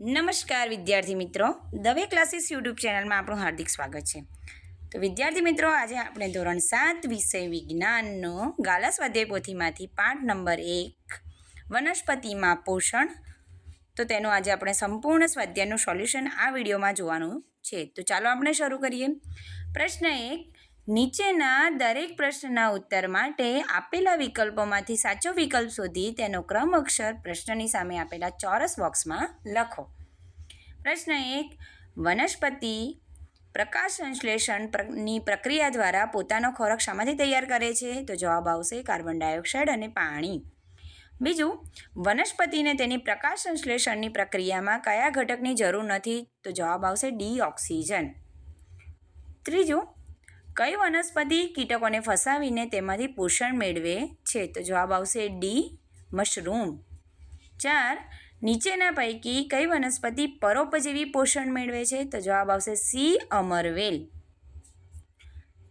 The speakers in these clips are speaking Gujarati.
નમસ્કાર વિદ્યાર્થી મિત્રો. દવે ક્લાસીસ યુટ્યુબ ચેનલમાં આપણું હાર્દિક સ્વાગત છે. તો વિદ્યાર્થી મિત્રો, આજે આપણે ધોરણ સાત વિષય વિજ્ઞાનનો ગાલા સ્વાધ્યાય પોથીમાંથી પાઠ નંબર એક, વનસ્પતિમાં પોષણ. તો તેનું આજે આપણે સંપૂર્ણ સ્વાધ્યાયનું સોલ્યુશન આ વિડીયોમાં જોવાનું છે. તો ચાલો આપણે શરૂ કરીએ. પ્રશ્ન એક નીચેના દરેક પ્રશ્નના ઉત્તર માટે આપેલા વિકલ્પોમાંથી સાચો વિકલ્પ શોધી તેનો ક્રમ અક્ષર પ્રશ્નની સામે આપેલા ચોરસ બોક્સમાં લખો. પ્રશ્ન એક, વનસ્પતિ પ્રકાશ સંશ્લેષણ પ્ર- પ્રક્રિયા દ્વારા પોતાનો ખોરાક શામાંથી તૈયાર કરે છે? તો જવાબ આવશે કાર્બન ડાયોક્સાઇડ અને પાણી. બીજું, વનસ્પતિને તેની પ્રકાશ સંશ્લેષણની પ્રક્રિયામાં કયા ઘટકની જરૂર નથી? તો જવાબ આવશે ડી ઓક્સિજન. ત્રીજું કઈ વનસ્પતિ કીટકોને ફસાવીને તેમાંથી પોષણ મેળવે છે? તો જવાબ આવશે ડી, મશરૂમ. ચાર, નીચેના પૈકી કઈ વનસ્પતિ પરોપજીવી પોષણ મેળવે છે? તો જવાબ આવશે સી, અમરવેલ.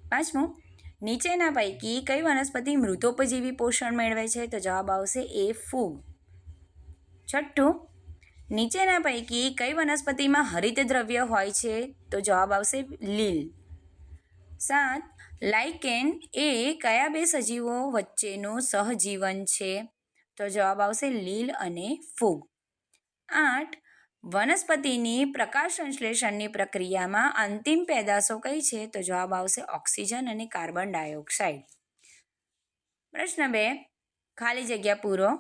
પાંચમું, નીચેના પૈકી કઈ વનસ્પતિ મૃતોપજીવી પોષણ મેળવે છે? તો જવાબ આવશે એ, ફૂગ. છઠ્ઠું, નીચેના પૈકી કઈ વનસ્પતિમાં હરિત દ્રવ્ય હોય છે? તો જવાબ આવશે લીલ. સાત લાઇકેન એ કયા બે સજીવો વચ્ચેનું સહજીવન છે? તો જવાબ આવશે લીલ અને ફૂગ. આઠ, વનસ્પતિની પ્રકાશ સંશ્લેષણની પ્રક્રિયામાં અંતિમ પેદાશો કઈ છે? તો જવાબ આવશે ઓક્સિજન અને કાર્બન ડાયોક્સાઇડ. પ્રશ્ન બે, ખાલી જગ્યા પૂરો.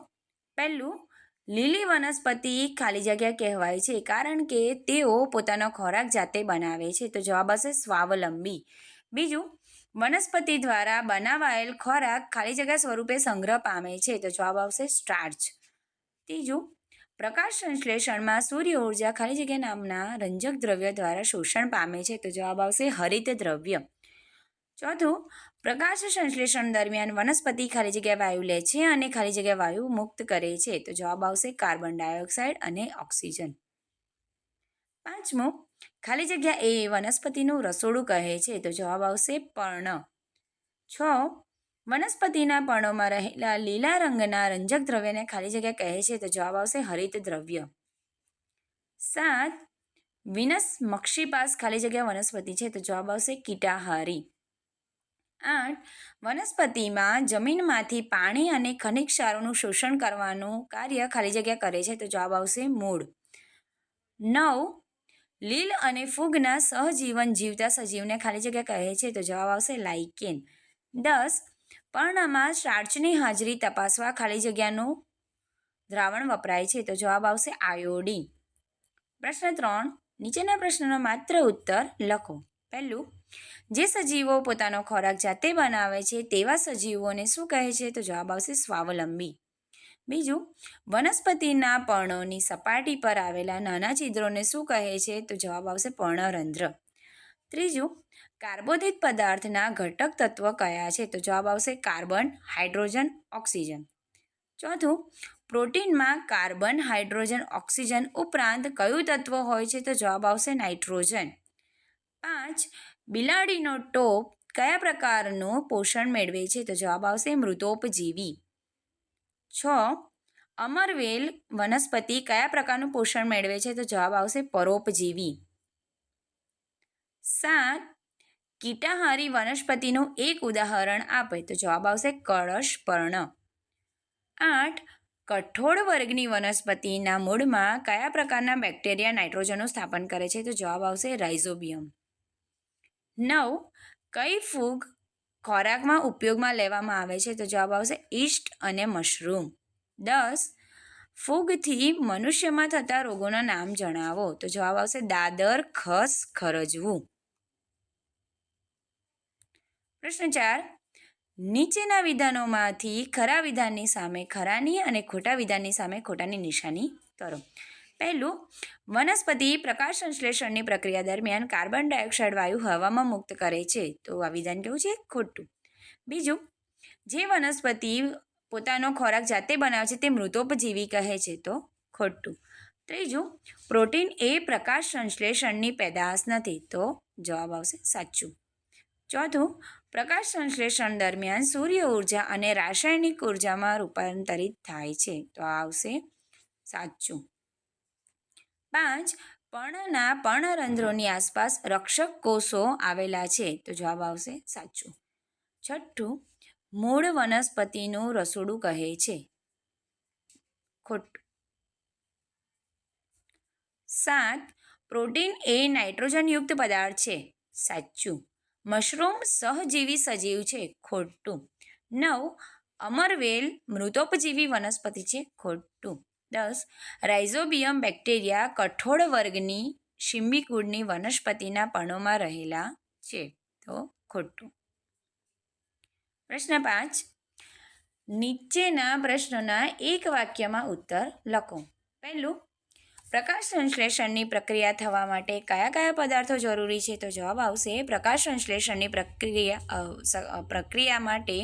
પહેલું, લીલી વનસ્પતિ ખાલી જગ્યા કહેવાય છે કારણ કે તેઓ પોતાનો ખોરાક જાતે બનાવે છે. તો જવાબ આવશે સ્વાવલંબી. બીજું, વનસ્પતિ દ્વારા બનાવાયેલ ખોરાક ખાલી જગ્યા સ્વરૂપે સંગ્રહ પામે છે. તો જવાબ આવશે સ્ટાર્ચ. ત્રીજું, પ્રકાશ સંશ્લેષણમાં સૂર્ય ઊર્જા ખાલી જગ્યા નામના રંજક દ્રવ્ય દ્વારા શોષણ પામે છે. તો જવાબ આવશે હરિત દ્રવ્ય. ચોથું, પ્રકાશ સંશ્લેષણ દરમિયાન વનસ્પતિ ખાલી જગ્યા વાયુ લે છે અને ખાલી જગ્યા વાયુ મુક્ત કરે છે. તો જવાબ આવશે કાર્બન ડાયોક્સાઇડ અને ઓક્સિજન. પાંચમું ખાલી જગ્યા એ વનસ્પતિનું રસોડું કહે છે તો જવાબ આવશે પર્ણ. છ, વનસ્પતિના પર્ણોમાં રહેલા લીલા રંગના રંજક દ્રવ્યને ખાલી જગ્યા કહે છે તો જવાબ આવશે હરિત દ્રવ્ય. સાત, વિનસ મક્ષીપાસ ખાલી જગ્યા વનસ્પતિ છે તો જવાબ આવશે કીટાહારી. આઠ, વનસ્પતિમાં જમીનમાંથી પાણી અને ખનિજ ક્ષારોનું શોષણ કરવાનું કાર્ય ખાલી જગ્યા કરે છે તો જવાબ આવશે મૂળ. નવ લીલ અને ફૂગના સહજીવન જીવતા સજીવને ખાલી જગ્યા કહે છે તો જવાબ આવશે લાઇકેન. દસ, પર્ણમાં સ્ટાર્ચની હાજરી તપાસવા ખાલી જગ્યાનું દ્રાવણ વપરાય છે તો જવાબ આવશે આયોડીન. પ્રશ્ન ત્રણ, નીચેના પ્રશ્નનો માત્ર ઉત્તર લખો. પહેલું, જે સજીવો પોતાનો ખોરાક જાતે બનાવે છે તેવા સજીવોને શું કહે છે તો જવાબ આવશે સ્વાવલંબી. બીજું, વનસ્પતિના પર્ણોની સપાટી પર આવેલા નાના છિદ્રોને શું કહે છે? તો જવાબ આવશે પર્ણરંધ્ર. ત્રીજું, કાર્બોદિત પદાર્થના ઘટક તત્વ કયા છે? તો જવાબ આવશે કાર્બન, હાઇડ્રોજન, ઓક્સિજન. ચોથું, પ્રોટીનમાં કાર્બન, હાઇડ્રોજન, ઓક્સિજન ઉપરાંત કયું તત્વ હોય છે? તો જવાબ આવશે નાઇટ્રોજન. પાંચ, બિલાડીનો ટોપ કયા પ્રકારનું પોષણ મેળવે છે? તો જવાબ આવશે મૃતોપજીવી. છ અમરવેલ વનસ્પતિ કયા પ્રકારનું પોષણ મેળવે છે? તો જવાબ આવશે પરોપજીવી. સાત, કીટાહારી વનસ્પતિનું એક ઉદાહરણ આપે. તો જવાબ આવશે કળશ પર્ણ. આઠ, કઠોળ વર્ગની વનસ્પતિના મૂળમાં કયા પ્રકારના બેક્ટેરિયા નાઇટ્રોજનનું સ્થાપન કરે છે? તો જવાબ આવશે રાઇઝોબિયમ. નવ, કઈ ફૂગ ખોરાકમાં ઉપયોગમાં લેવામાં આવે છે. તો જવાબ આવશે ઈસ્ટ અને મશરૂમ. દસ, ફૂગથી મનુષ્યમાં થતા રોગોના નામ જણાવો. તો જવાબ આવશે દાદર, ખસ, ખરજવું. પ્રશ્ન ચાર, નીચેના વિધાનોમાંથી ખરા વિધાનની સામે ખરાની અને ખોટા વિધાનની સામે ખોટાની નિશાની કરો. પહેલું, વનસ્પતિ પ્રકાશ સંશ્લેષણની પ્રક્રિયા દરમિયાન કાર્બન ડાયોક્સાઇડ વાયુ હવામાં મુક્ત કરે છે. તો આ વિધાન કેવું છે? ખોટું. બીજું, જે વનસ્પતિ પોતાનો ખોરાક જાતે બનાવે છે તે મૃતોપજીવી કહે છે. તો ખોટું. ત્રીજું, પ્રોટીન એ પ્રકાશ સંશ્લેષણની પેદાશ નથી. તો જવાબ આવશે સાચું. ચોથું, પ્રકાશ સંશ્લેષણ દરમિયાન સૂર્ય ઊર્જા અને રાસાયણિક ઉર્જામાં રૂપાંતરિત થાય છે. તો આવશે સાચું. પાંચ પર્ણના પર્ણરંધ્રોની આસપાસ રક્ષક કોષો આવેલા છે. તો જવાબ આવશે સાચું. છઠ્ઠું, મૂળ વનસ્પતિનું રસોડું કહે છે. ખોટું સાત, પ્રોટીન એ નાઇટ્રોજનયુક્ત પદાર્થ છે. સાચું. મશરૂમ સહજીવી સજીવ છે. ખોટું. નવ, અમરવેલ મૃતોપજીવી વનસ્પતિ છે. ખોટું. દસ રાઇઝોબિયમ બેક્ટેરિયા કઠોળ વર્ગની શિંબીકુળની વનસ્પતિના પર્ણોમાં રહેલા છે. તો ખોટું. પ્રશ્ન પાંચ. નીચેના પ્રશ્નોના એક વાક્યમાં ઉત્તર લખો. પહેલું, પ્રકાશ સંશ્લેષણની પ્રક્રિયા થવા માટે કયા કયા પદાર્થો જરૂરી છે? તો જવાબ આવશે, પ્રકાશ સંશ્લેષણની પ્રક્રિયા પ્રક્રિયા માટે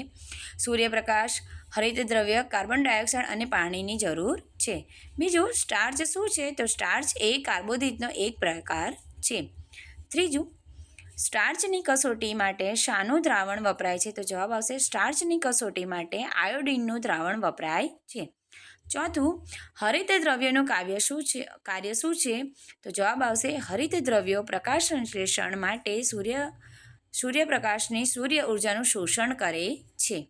સૂર્યપ્રકાશ, હરિતદ્રવ્ય, કાર્બન ડાયોક્સાઇડ અને પાણીની જરૂર છે. બીજું સ્ટાર્ચ શું છે? તો સ્ટાર્ચ એ કાર્બોદિતનો એક પ્રકાર છે. ત્રીજું સ્ટાર્ચની કસોટી માટે શાનું દ્રાવણ વપરાય છે. તો જવાબ આવશે સ્ટાર્ચની કસોટી માટે આયોડિનનું દ્રાવણ વપરાય છે. ચોથું, હરિત દ્રવ્યનું કાવ્ય શું છે? કાર્ય શું છે? તો જવાબ આવશે, હરિત દ્રવ્યો પ્રકાશ સંશ્લેષણ માટે સૂર્ય, સૂર્યપ્રકાશની સૂર્ય ઉર્જાનું શોષણ કરે છે.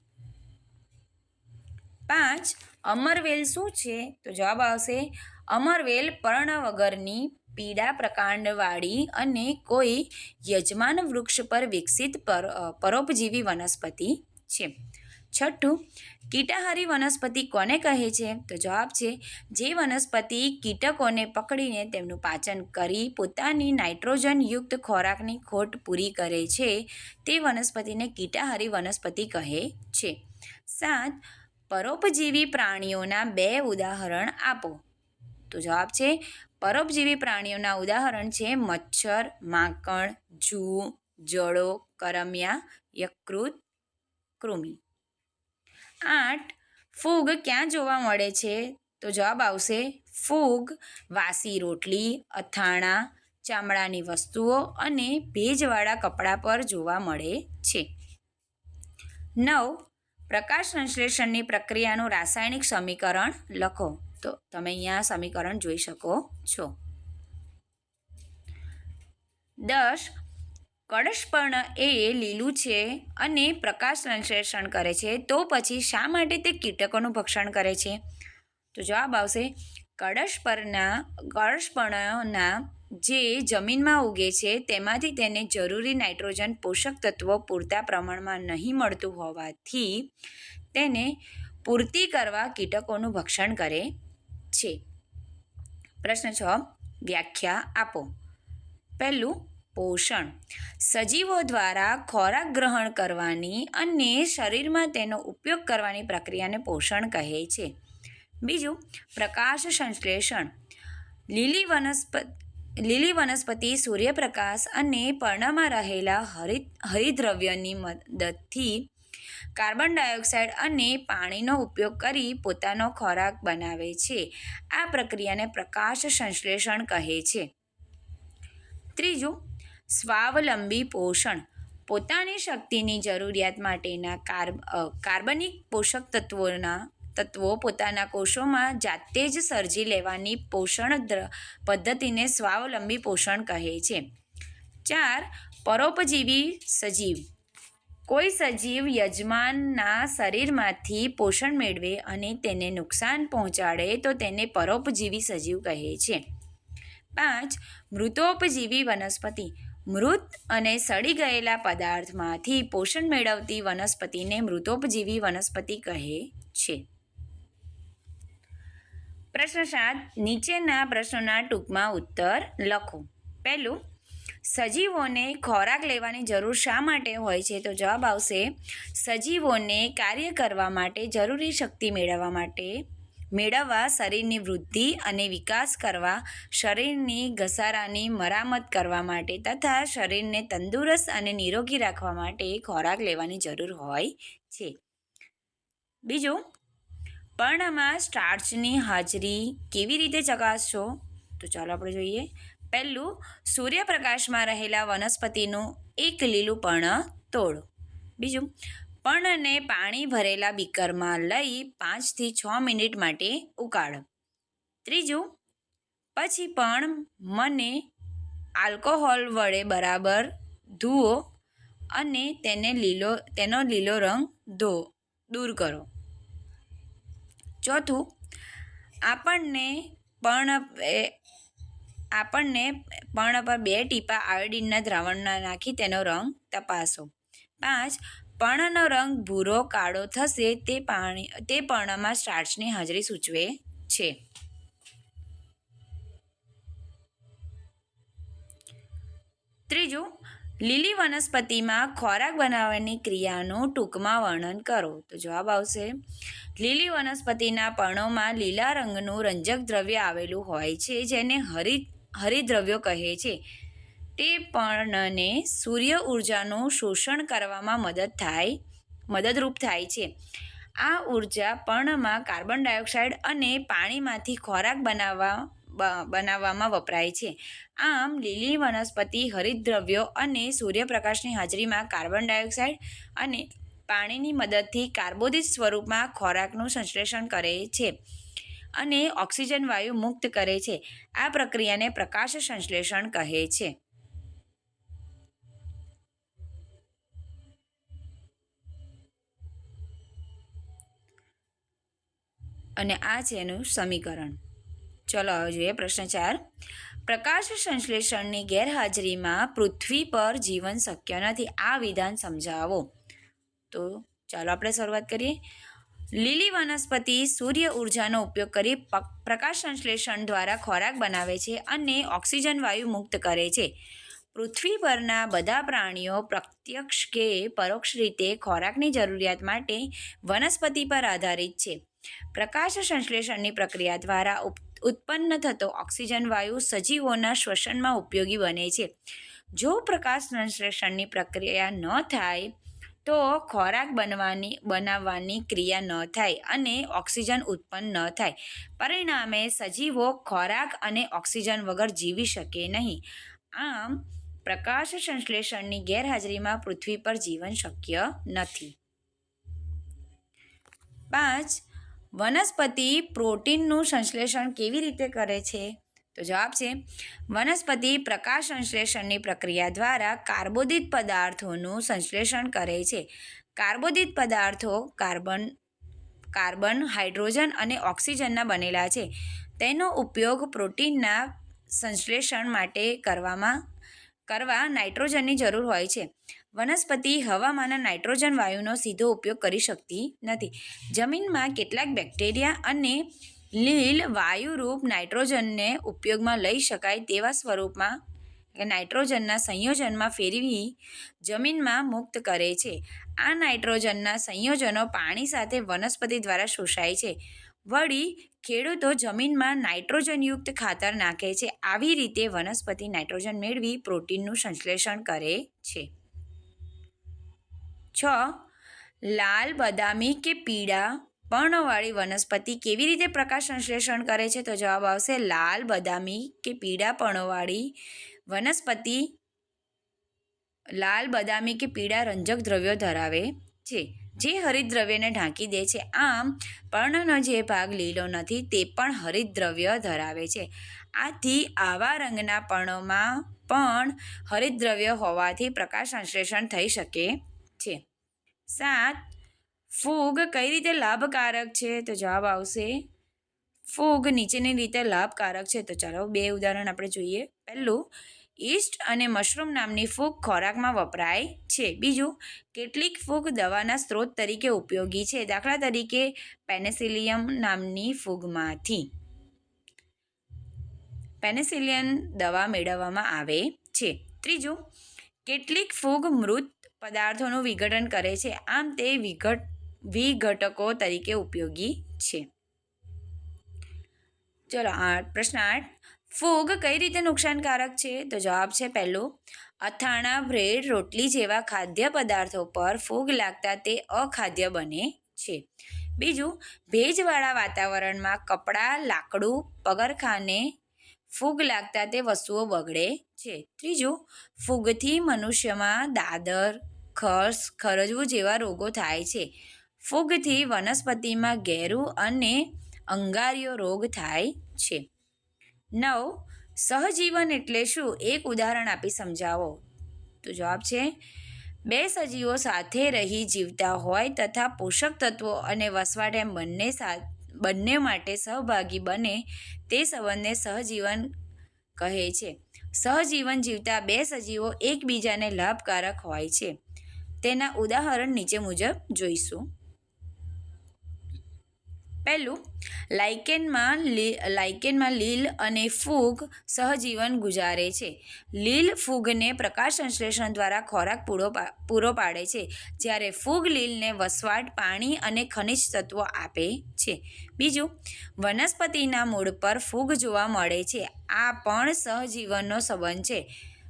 પાંચ અમરવેલ શું છે? તો જવાબ આવશે અમરવેલ પર્ણ વગરની પીળા પ્રકાંડવાળી અને કોઈ યજમાન વૃક્ષ પર વિકસિત પર પરોપજીવી વનસ્પતિ છે. છઠ્ઠું, કીટાહારી વનસ્પતિ કોને કહે છે? તો જવાબ છે, જે વનસ્પતિ કીટકોને પકડીને તેમનું પાચન કરી પોતાની નાઇટ્રોજનયુક્ત ખોરાકની ખોટ પૂરી કરે છે, તે વનસ્પતિને કીટાહારી વનસ્પતિ કહે છે. સાત પરોપજીવી પ્રાણીઓના બે ઉદાહરણ આપો. તો જવાબ છે, પરોપજીવી પ્રાણીઓના ઉદાહરણ છે, મચ્છર, માંકણ, જૂ જળો કરમિયા, યકૃત, કૃમિ. આઠ, ફૂગ ક્યાં જોવા મળે છે? તો જવાબ આવશે, ફૂગ, વાસી રોટલી, અથાણા, ચામડાની વસ્તુઓ અને ભેજવાળા કપડાં પર જોવા મળે છે. નવ પ્રકાશ સંશ્લેષણની પ્રક્રિયાનું રાસાયણિક સમીકરણ લખો. તો તમે અહીંયા સમીકરણ જોઈ શકો છો. દસ, કળશપર્ણ એ લીલું છે અને પ્રકાશ સંશ્લેષણ કરે છે. તો પછી શા માટે તે કીટકોનું ભક્ષણ કરે છે? તો જવાબ આવશે કળશપર્ણના કળશપર્ણના જે જમીનમાં ઉગે છે, તેમાંથી તેને જરૂરી નાઇટ્રોજન પોષક તત્વો પૂરતા પ્રમાણમાં નહીં મળતું હોવાથી તેને પૂર્તિ કરવા કીટકોનું ભક્ષણ કરે છે. પ્રશ્ન છ, વ્યાખ્યા આપો. પહેલું, પોષણ. સજીવો દ્વારા ખોરાક ગ્રહણ કરવાની અને શરીરમાં તેનો ઉપયોગ કરવાની પ્રક્રિયાને પોષણ કહે છે. બીજું, પ્રકાશ સંશ્લેષણ. લીલી વનસ્પતિ લીલી વનસ્પતિ, સૂર્યપ્રકાશ અને પર્ણમાં રહેલા હરિત હરિદ્રવ્યની મદદથી કાર્બન ડાયોક્સાઇડ અને પાણીનો ઉપયોગ કરી પોતાનો ખોરાક બનાવે છે. આ પ્રક્રિયાને પ્રકાશ સંશ્લેષણ કહે છે. ત્રીજું, સ્વાવલંબી પોષણ. પોતાની શક્તિની જરૂરિયાત માટેના કાર્બ કાર્બનિક પોષક તત્વોના તત્વો પોતાના કોષોમાં જાતે જ સર્જી લેવાની પોષણ પદ્ધતિને સ્વાવલંબી પોષણ કહે છે. ચાર, પરોપજીવી સજીવ. કોઈ સજીવ યજમાનના શરીરમાંથી પોષણ મેળવે અને તેને નુકસાન પહોંચાડે તો તેને પરોપજીવી સજીવ કહે છે. પાંચ, મૃતોપજીવી વનસ્પતિ. મૃત અને સડી ગયેલા પદાર્થમાંથી પોષણ મેળવતી વનસ્પતિને મૃતોપજીવી વનસ્પતિ કહે છે. પ્રશ્ન સાત નીચેના પ્રશ્નોના ટૂંકમાં ઉત્તર લખો. પહેલું, સજીવોને ખોરાક લેવાની જરૂર શા માટે હોય છે? તો જવાબ આવશે, સજીવોને કાર્ય કરવા માટે જરૂરી શક્તિ મેળવવા માટે, મેળવવા શરીરની વૃદ્ધિ અને વિકાસ કરવા, શરીરની ઘસારાની મરામત કરવા માટે તથા શરીરને તંદુરસ્ત અને નિરોગી રાખવા માટે ખોરાક લેવાની જરૂર હોય છે. બીજું પર્ણમાં સ્ટાર્ચની હાજરી કેવી રીતે ચકાસશો? તો ચાલો આપણે જોઈએ. પહેલું, સૂર્યપ્રકાશમાં રહેલા વનસ્પતિનું એક લીલું પર્ણ તોડો. બીજું, પર્ણને પાણી ભરેલા બીકરમાં લઈ પાંચથી છ મિનિટ માટે ઉકાળો. ત્રીજું, પછી પણ મને આલ્કોહોલ વડે બરાબર ધુઓ અને તેને લીલો, તેનો લીલો રંગ ધો દૂર કરો. ચોથું, આપણને પણ એ- આપણને પર્ણ પર બે ટીપા આયોડીનના દ્રાવણના નાખી તેનો રંગ તપાસો. પાંચ પર્ણનો રંગ ભૂરો, કાળો થશે તે પાણી, તે પર્ણમાં સ્ટાર્ચની હાજરી સૂચવે છે. ત્રીજું લીલી વનસ્પતિમાં ખોરાક બનાવવાની ક્રિયાનું ટૂંકમાં વર્ણન કરો. તો જવાબ આવશે, લીલી વનસ્પતિના પર્ણોમાં લીલા રંગનું રંજક દ્રવ્ય આવેલું હોય છે, જેને હરિત હરિદ્રવ્યો કહે છે. તે પર્ણને સૂર્ય ઉર્જાનું શોષણ કરવામાં મદદ થાય, મદદરૂપ થાય છે. આ ઊર્જા પર્ણમાં કાર્બન ડાયોક્સાઇડ અને પાણીમાંથી ખોરાક બનાવવા બનાવવામાં વપરાય છે. આમ, લીલી વનસ્પતિ, હરિતદ્રવ્યો અને સૂર્યપ્રકાશની હાજરીમાં કાર્બન ડાયોક્સાઇડ અને પાણીની મદદથી કાર્બોદિત સ્વરૂપમાં ખોરાકનું સંશ્લેષણ કરે છે અને ઓક્સિજન વાયુ મુક્ત કરે છે. આ પ્રક્રિયાને પ્રકાશ સંશ્લેષણ કહે છે. અને આ છે એનું સમીકરણ. ચલો હવે જોઈએ પ્રશ્ન ચાર. પ્રકાશ સંશ્લેષણની ગેરહાજરીમાં પૃથ્વી પર જીવન શક્ય નથી. આ વિધાન સમજાવો. તો ચાલો આપણે શરૂઆત કરીએ. લીલી વનસ્પતિ સૂર્ય ઉર્જાનો ઉપયોગ કરી પ્રકાશ સંશ્લેષણ દ્વારા ખોરાક બનાવે છે અને ઓક્સિજન વાયુ મુક્ત કરે છે. પૃથ્વી પરના બધા પ્રાણીઓ પ્રત્યક્ષ કે પરોક્ષ રીતે ખોરાકની જરૂરિયાત માટે વનસ્પતિ પર આધારિત છે. પ્રકાશ સંશ્લેષણની પ્રક્રિયા દ્વારા ઉત્પન્ન થતો ઓક્સિજન વાયુ સજીવોના શ્વસનમાં ઉપયોગી બને છે. જો પ્રકાશ સંશ્લેષણની પ્રક્રિયા ન થાય, તો ખોરાક બનવાની, બનાવવાની ક્રિયા ન થાય અને ઓક્સિજન ઉત્પન્ન ન થાય. પરિણામે સજીવો ખોરાક અને ઓક્સિજન વગર જીવી શકે નહીં. આમ, પ્રકાશ સંશ્લેષણની ગેરહાજરીમાં પૃથ્વી પર જીવન શક્ય નથી. પાંચ વનસ્પતિ પ્રોટીનનું સંશ્લેષણ કેવી રીતે કરે છે? તો જવાબ છે, વનસ્પતિ પ્રકાશ સંશ્લેષણની પ્રક્રિયા દ્વારા કાર્બોદિત પદાર્થોનું સંશ્લેષણ કરે છે. કાર્બોદિત પદાર્થો કાર્બન કાર્બન, હાઇડ્રોજન અને ઓક્સિજનના બનેલા છે. તેનો ઉપયોગ પ્રોટીનના સંશ્લેષણ માટે કરવામાં કરવા નાઇટ્રોજનની જરૂર હોય છે. વનસ્પતિ હવામાંના નાઇટ્રોજન વાયુનો સીધો ઉપયોગ કરી શકતી નથી. જમીનમાં કેટલાક બેક્ટેરિયા અને લીલ વાયુરૂપ નાઇટ્રોજનને ઉપયોગમાં લઈ શકાય તેવા સ્વરૂપમાં નાઇટ્રોજનના સંયોજનમાં ફેરવી જમીનમાં મુક્ત કરે છે. આ નાઇટ્રોજનના સંયોજનો પાણી સાથે વનસ્પતિ દ્વારા શોષાય છે. વળી ખેડૂતો જમીનમાં નાઇટ્રોજનયુક્ત ખાતર નાખે છે. આવી રીતે વનસ્પતિ નાઇટ્રોજન મેળવી પ્રોટીનનું સંશ્લેષણ કરે છે. છ. લાલ બદામી કે પીળા પર્ણવાળી વનસ્પતિ કેવી રીતે પ્રકાશ સંશ્લેષણ કરે છે? તો જવાબ આવશે લાલ બદામી કે પીળા પર્ણવાળી વનસ્પતિ લાલ બદામી કે પીળા રંજક દ્રવ્યો ધરાવે છે. જે હરિદ્રવ્યને ઢાંકી દે છે. આમ, પર્ણનો જે ભાગ લીલો નથી, તે પણ હરિદ્રવ્ય ધરાવે છે. આથી આવા રંગના પર્ણોમાં પણ હરિદ્રવ્ય હોવાથી પ્રકાશ સંશ્લેષણ થઈ શકે છે. સાત, ફૂગ કઈ રીતે લાભકારક છે? તો જવાબ આવશે, ફૂગ નીચેની રીતે લાભકારક છે. તો ચાલો બે ઉદાહરણ આપણે જોઈએ. પહેલું ઈસ્ટ અને મશરૂમ નામની ફૂગ ખોરાકમાં વપરાય છે. બીજું, કેટલીક ફૂગ દવાના સ્ત્રોત તરીકે ઉપયોગી છે. દાખલા તરીકે, પેનેસિલિયમ નામની ફૂગમાંથી. પેનેસિલિયન દવા મેળવવામાં આવે છે. ત્રીજું, કેટલીક ફૂગ મૃત પદાર્થોનું વિઘટન કરે છે. આમ તે વિઘટ, વિઘટકો તરીકે ઉપયોગી છે. ચલો આઠ પ્રશ્ન આઠ. ફૂગ કઈ રીતે નુકસાનકારક છે? તો જવાબ છે પહેલો, અથાણા બ્રેડ રોટલી જેવા ખાદ્ય પદાર્થો પર ફૂગ લાગતા તે અખાદ્ય બને છે. બીજું, ભેજવાળા વાતાવરણમાં કપડાં, લાકડું, પગરખાને ફૂગ લાગતા તે વસ્તુઓ બગડે છે. ત્રીજું, ફૂગથી મનુષ્યમાં દાદર ખસ ખરજવું જેવા રોગો થાય છે. ફૂગથી વનસ્પતિમાં ઘેરું અને અંગારીઓ રોગ થાય છે. નવ, સહજીવન એટલે શું? એક ઉદાહરણ આપી સમજાવો. તો જવાબ છે, બે સજીવો સાથે રહી જીવતા હોય તથા પોષક તત્વો અને વસવાટ એમ બંને બંને માટે સહભાગી બને તે સંબંધને સહજીવન કહે છે. સહજીવન જીવતા બે સજીવો એકબીજાને લાભકારક હોય છે. તેના ઉદાહરણ નીચે મુજબ જોઈશું. પહેલું, લાઇકેનમાં લી, લાઇકેનમાં લીલ અને ફૂગ સહજીવન ગુજારે છે. લીલ ફૂગને પ્રકાશ સંશ્લેષણ દ્વારા ખોરાક પૂરો પૂરો પાડે છે, જ્યારે ફૂગ લીલને વસવાટ, પાણી અને ખનિજ તત્વો આપે છે. બીજું, વનસ્પતિના મૂળ પર ફૂગ જોવા મળે છે. આ પણ સહજીવનનો સંબંધ છે.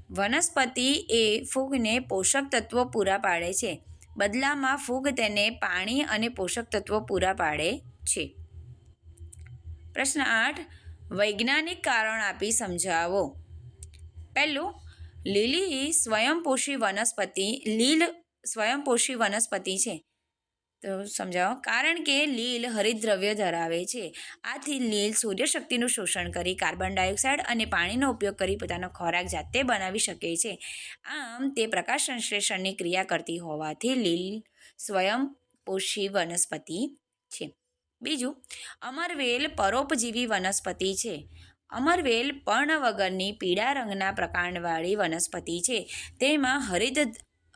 વનસ્પતિ એ ફૂગને પોષક તત્વો પૂરા પાડે છે. બદલામાં ફૂગ તેને પાણી અને પોષક તત્વો પૂરા પાડે છે. પ્રશ્ન આઠ, વૈજ્ઞાનિક કારણ આપી સમજાવો. પહેલું, લીલી સ્વયંપોષી વનસ્પતિ, લીલ સ્વયંપોષી વનસ્પતિ છે. તો સમજાવો, કારણ કે લીલ હરિદ્રવ્ય ધરાવે છે. આથી લીલ સૂર્યશક્તિનું શોષણ કરી કાર્બન ડાયોક્સાઇડ અને પાણીનો ઉપયોગ કરી પોતાનો ખોરાક જાતે બનાવી શકે છે. આમ, તે પ્રકાશ સંશ્લેષણની ક્રિયા કરતી હોવાથી લીલ સ્વયંપોષી વનસ્પતિ છે. બીજું અમરવેલ પરોપજીવી વનસ્પતિ છે. અમરવેલ પર્ણ વગરની પીળા રંગના પ્રકાંડવાળી વનસ્પતિ છે. તેમાં હરિત,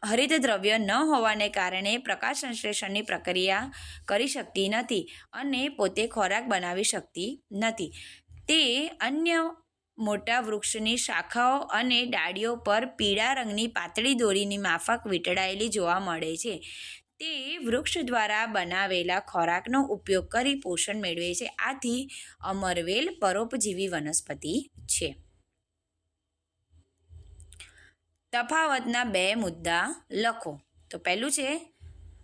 હરિતદ્રવ્ય ન હોવાને કારણે પ્રકાશ સંશ્લેષણની પ્રક્રિયા કરી શકતી નથી અને પોતે ખોરાક બનાવી શકતી નથી. તે અન્ય મોટા વૃક્ષની શાખાઓ અને ડાળીઓ પર પીળા રંગની પાતળી દોરીની માફક વીંટળાયેલી જોવા મળે છે. તે વૃક્ષ દ્વારા બનાવેલા ખોરાકનો ઉપયોગ કરી પોષણ મેળવે છે. આથી અમરવેલ પરોપજીવી વનસ્પતિ છે. તફાવતના બે મુદ્દા લખો. તો પહેલું છે,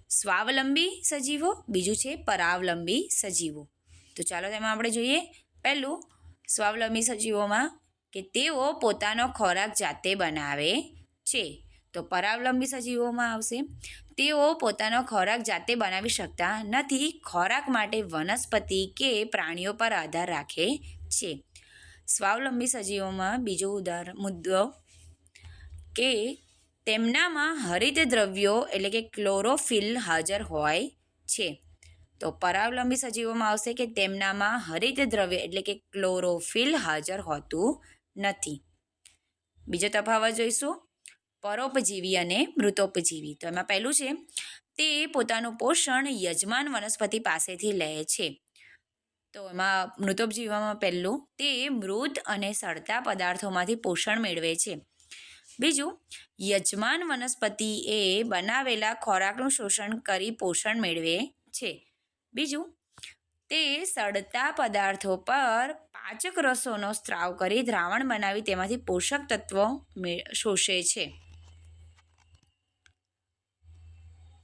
સ્વાવલંબી સજીવો, બીજું છે, પરાવલંબી સજીવો. તો ચાલો તેમાં આપણે જોઈએ. પહેલું, સ્વાવલંબી સજીવોમાં કે તેઓ પોતાનો ખોરાક જાતે બનાવે છે. તો પરાવલંબી સજીવોમાં આવશે. તેઓ પોતાનો ખોરાક જાતે બનાવી શકતા નથી. ખોરાક માટે વનસ્પતિ કે પ્રાણીઓ પર આધાર રાખે છે. સ્વાવલંબી સજીવોમાં બીજો ઉદાહરણ મુદ્દો કે તેમનામાં હરિત દ્રવ્યો એટલે કે ક્લોરોફિલ હાજર હોય છે. તો પરાવલંબી સજીવોમાં આવશે કે તેમનામાં હરિત દ્રવ્ય એટલે કે ક્લોરોફિલ હાજર હોતું નથી. બીજો તફાવત જોઈશું. પરોપજીવી અને મૃતોપજીવી. તો એમાં પહેલું છે, તે પોતાનું પોષણ યજમાન વનસ્પતિ પાસેથી લે છે. તો એમાં મૃતોપજીવામાં પહેલું, તે મૃત અને સડતા પદાર્થોમાંથી પોષણ મેળવે છે. બીજું, યજમાન વનસ્પતિ એ બનાવેલા ખોરાકનું શોષણ કરી પોષણ મેળવે છે. બીજું, તે સડતા પદાર્થો પર પાચક રસોનો સ્ત્રાવ કરી દ્રાવણ બનાવી તેમાંથી પોષક તત્વો શોષે છે.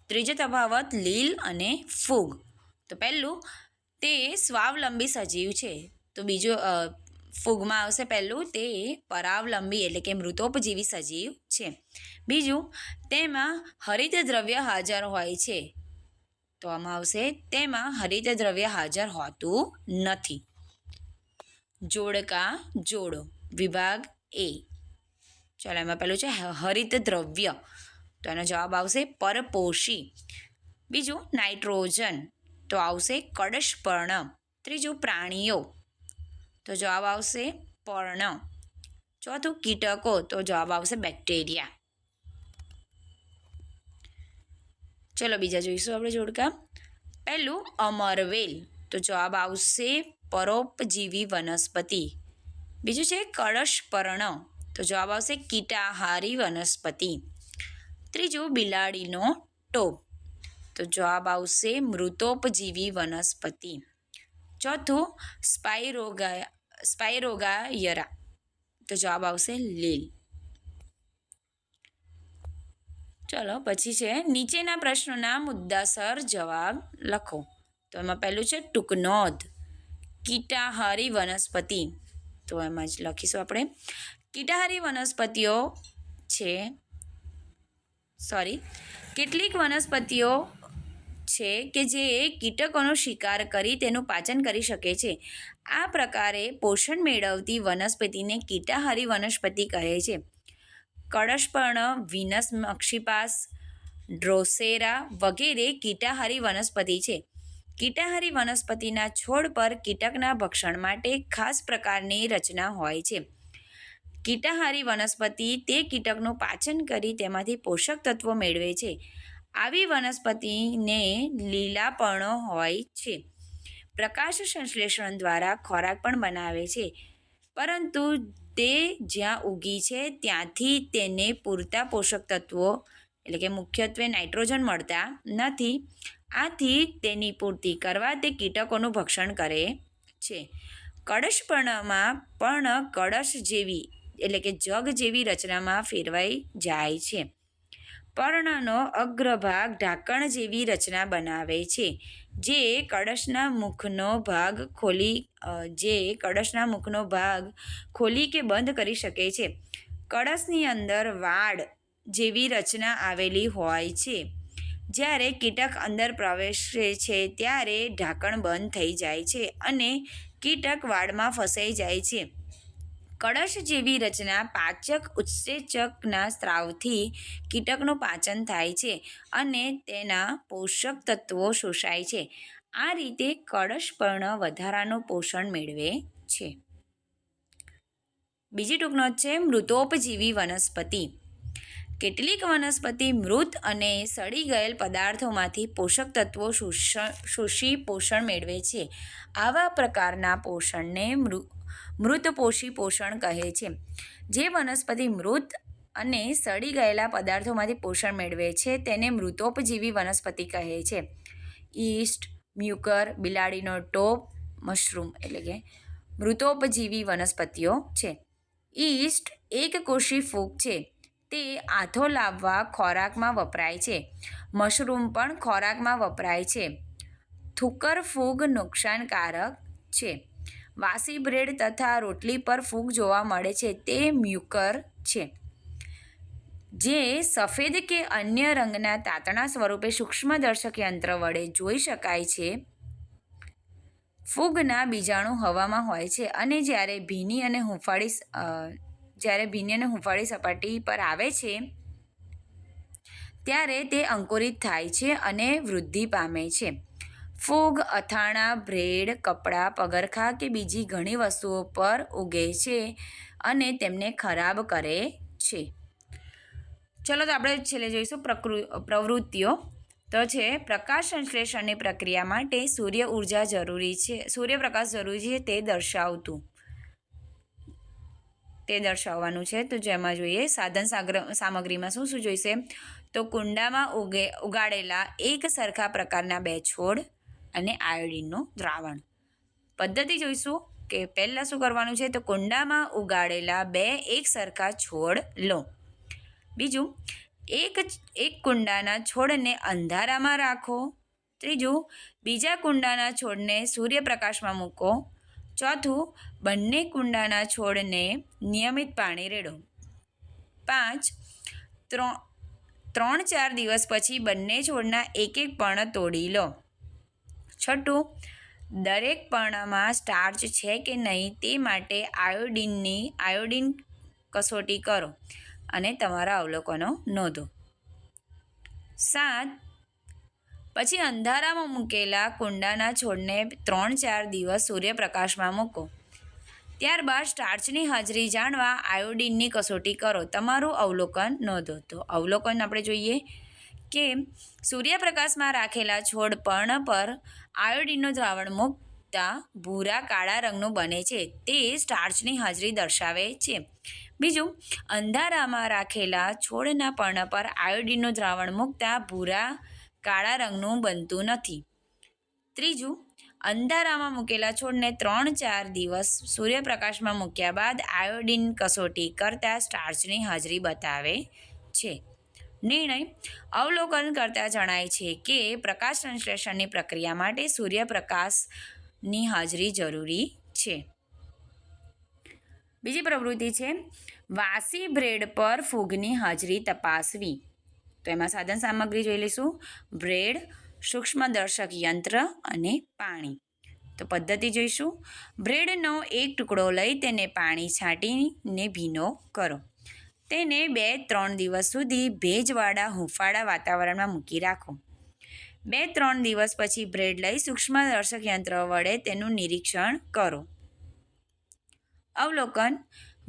ત્રીજો તફાવત લીલ અને ફૂગ. તો પહેલું, તે સ્વાવલંબી સજીવ છે. તો બીજો ફૂગમાં આવશે પહેલું, તે પરાવલંબી એટલે કે મૃતોપજીવી સજીવ છે. બીજું, તેમાં હરિત દ્રવ્ય હાજર હોય છે. તો આમાં આવશે, તેમાં હરિત દ્રવ્ય હાજર હોતું નથી. જોડકા જોડો, વિભાગ એ. ચાલો, એમાં પેલું છે હરિત દ્રવ્ય. તો એનો જવાબ આવશે પરપોષી. બીજું, નાઇટ્રોજન. તો આવશે કડશપર્ણ ત્રીજું, પ્રાણીઓ. તો જવાબ આવશે પર્ણ. ચોથું, કીટકો. તો જવાબ આવશે બેક્ટેરિયા. ચલો, બીજા જોઈશું આપણે જોડકા. પહેલું, અમરવેલ. તો જવાબ આવશે પરોપજીવી વનસ્પતિ. બીજું છે કળશપર્ણ. તો જવાબ આવશે કીટાહારી વનસ્પતિ. ત્રીજું, બિલાડીનો ટોપ. તો જવાબ આવશે મૃતોપજીવી વનસ્પતિ. ચોથું સ્પાઇરોગા સ્પાઇરોગાયરા તો જવાબ આવશે લીલ. ચલો, પછી છે, નીચેના પ્રશ્નોના મુદ્દાસર જવાબ લખો. તો એમાં પહેલું છે, ટૂંકનોંધ. કીટાહારી વનસ્પતિ. તો એમાં જ લખીશું આપણે. કીટાહારી વનસ્પતિઓ છે સોરી કેટલીક વનસ્પતિઓ છે કે જે કીટકોનો શિકાર કરી તેનું પાચન કરી શકે છે. આ પ્રકારે પોષણ મેળવતી વનસ્પતિને કીટાહારી વનસ્પતિ કહે છે. કળશપર્ણ, વિનસ મક્ષિપાસ, ડ્રોસેરા વગેરે કીટાહારી વનસ્પતિ છે. કીટાહારી વનસ્પતિના છોડ પર કીટકના ભક્ષણ માટે ખાસ પ્રકારની રચના હોય છે. કીટાહારી વનસ્પતિ તે કીટકનું પાચન કરી તેમાંથી પોષક તત્વો મેળવે છે. આવી વનસ્પતિને લીલા હોય છે. પ્રકાશ સંશ્લેષણ દ્વારા ખોરાક પણ બનાવે છે. પરંતુ તે જ્યાં ઉગી છે ત્યાંથી તેને પૂરતા પોષક તત્વો, એટલે કે મુખ્યત્વે નાઇટ્રોજન મળતા નથી. આથી તેની પૂર્તિ કરવા તે કીટકોનું ભક્ષણ કરે છે. કળશપર્ણમાં પણ કળશ જેવી એટલે કે જગ જેવી રચનામાં ફેરવાઈ જાય છે. પર્ણનો અગ્રભાગ ઢાંકણ જેવી રચના બનાવે છે, જે કળશના મુખનો ભાગ ખોલી જે કળશના મુખનો ભાગ ખોલી કે બંધ કરી શકે છે. કળશની અંદર વાડ જેવી રચના આવેલી હોય છે. જ્યારે કીટક અંદર પ્રવેશે છે, ત્યારે ઢાંકણ બંધ થઈ જાય છે અને કીટક વાડમાં ફસાઈ જાય છે. કળશ જેવી રચના પાચક ઉત્સેચકના સ્ત્રાવથી કીટકનું પાચન થાય છે અને તેના પોષક તત્વો શોષાય છે. આ રીતે કળશપર્ણ વધારાનું પોષણ મેળવે છે. બીજી ટૂંકનો છે, મૃતોપજીવી વનસ્પતિ. કેટલીક વનસ્પતિ મૃત અને સડી ગયેલ પદાર્થોમાંથી પોષક તત્વો શોષણ, શોષી પોષણ મેળવે છે. આવા પ્રકારના પોષણને મૃ મૃતપોષી પોષણ કહે છે. જે વનસ્પતિ મૃત અને સડી ગયેલા પદાર્થોમાંથી પોષણ મેળવે છે, તેને મૃતોપજીવી વનસ્પતિ કહે છે. ઈસ્ટ, મ્યુકર, બિલાડીનો ટોપ, મશરૂમ એટલે કે મૃતોપજીવી વનસ્પતિઓ છે. ઈસ્ટ એક કોષી ફૂગ છે, તે આથો લાવવા ખોરાકમાં વપરાય છે. મશરૂમ પણ ખોરાકમાં વપરાય છે. થુકર ફૂગ નુકસાનકારક છે. વાસી બ્રેડ તથા રોટલી પર ફૂગ જોવા મળે છે. તે મ્યુકર છે, જે સફેદ કે અન્ય રંગના તાતણા સ્વરૂપે સૂક્ષ્મદર્શક યંત્ર વડે જોઈ શકાય છે. ફૂગના બીજાણુ હવામાં હોય છે અને જ્યારે ભીની અને હુંફાળી જ્યારે ભીની અને હુંફાળી સપાટી પર આવે છે, ત્યારે તે અંકુરિત થાય છે અને વૃદ્ધિ પામે છે. ફૂગ, અથાણાં, બ્રેડ, કપડાં, પગરખાં કે બીજી ઘણી વસ્તુઓ પર ઉગે છે અને તેમને ખરાબ કરે છે. ચલો તો આપણે છેલ્લે જોઈશું પ્રકૃ, પ્રવૃત્તિઓ. તો છે, પ્રકાશ સંશ્લેષણની પ્રક્રિયા માટે સૂર્ય ઊર્જા જરૂરી છે. સૂર્યપ્રકાશ જરૂરી છે તે દર્શાવતું. તે દર્શાવવાનું છે. તો જેમાં જોઈએ, સાધન સાગ્ર, સામગ્રીમાં શું શું જોઈશે? તો કુંડામાં ઉગે, ઉગાડેલા એક સરખા પ્રકારના બે છોડ અને આયોડિનનું દ્રાવણ. પદ્ધતિ જોઈશું કે પહેલાં શું કરવાનું છે તો કુંડામાં ઉગાડેલા બે એક સરખા છોડ લો. બીજું, એક એક કુંડાના છોડને અંધારામાં રાખો. ત્રીજું, બીજા કુંડાના છોડને સૂર્યપ્રકાશમાં મૂકો. ચોથું, બંને કુંડાના છોડને નિયમિત પાણી રેડો. પાંચ, ત્રણ ત્રણ ચાર દિવસ પછી બંને છોડના એક એક પણ તોડી લો. છઠ્ઠું, દરેક પર્ણમાં સ્ટાર્ચ છે કે નહીં તે માટે આયોડિનની આયોડિન કસોટી કરો અને તમારા અવલોકનો નોંધો. સાત, પછી અંધારામાં મૂકેલા કુંડાના છોડને ત્રણ ચાર દિવસ સૂર્યપ્રકાશમાં મૂકો. ત્યારબાદ સ્ટાર્ચની હાજરી જાણવા આયોડિનની કસોટી કરો. તમારું અવલોકન નોંધો. તો અવલોકન આપણે જોઈએ. કે સૂર્યપ્રકાશમાં રાખેલા છોડ પર્ણ પર આયોડિનનું દ્રાવણ મૂકતા ભૂરા કાળા રંગનું બને છે. તે સ્ટાર્ચની હાજરી દર્શાવે છે. બીજું, અંધારામાં રાખેલા છોડના પર્ણ પર આયોડિનનું દ્રાવણ મૂકતા ભૂરા કાળા રંગનું બનતું નથી. ત્રીજું, અંધારામાં મૂકેલા છોડને ત્રણ ચાર દિવસ સૂર્યપ્રકાશમાં મૂક્યા બાદ આયોડિન કસોટી કરતાં સ્ટાર્ચની હાજરી બતાવે છે. નિર્ણય અવલોકન કરતાં જણાય છે કે પ્રકાશ સંશ્લેષણની પ્રક્રિયા માટે સૂર્યપ્રકાશની હાજરી જરૂરી છે. બીજી પ્રવૃત્તિ છે, વાસી બ્રેડ પર ફૂગની હાજરી તપાસવી. તો એમાં સાધન સામગ્રી જોઈ લઈશું. બ્રેડ સૂક્ષ્મદર્શક યંત્ર અને પાણી. તો પદ્ધતિ જોઈશું. બ્રેડનો એક ટુકડો લઈ તેને પાણી છાંટીને ભીનો કરો. તેને બે ત્રણ દિવસ સુધી ભેજવાળા હુંફાળા વાતાવરણમાં મૂકી રાખો. બે ત્રણ દિવસ પછી બ્રેડ લઈ સૂક્ષ્મદર્શક યંત્ર વડે તેનું નિરીક્ષણ કરો. અવલોકન,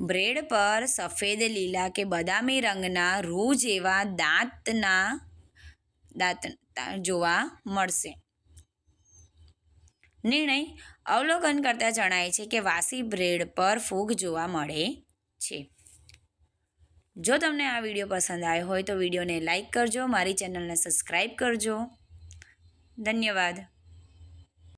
બ્રેડ પર સફેદ લીલા કે બદામી રંગના રૂ જેવા દાંતના, દાંત જોવા મળશે. નિર્ણય, અવલોકન કરતાં જણાય છે કે વાસી બ્રેડ પર ફૂગ જોવા મળે છે. જો તમને આ વીડિયો પસંદ આવ્યો હોય તો વિડીયોને લાઇક કરજો, મારી ચેનલને સબસ્ક્રાઈબ કરજો. ધન્યવાદ.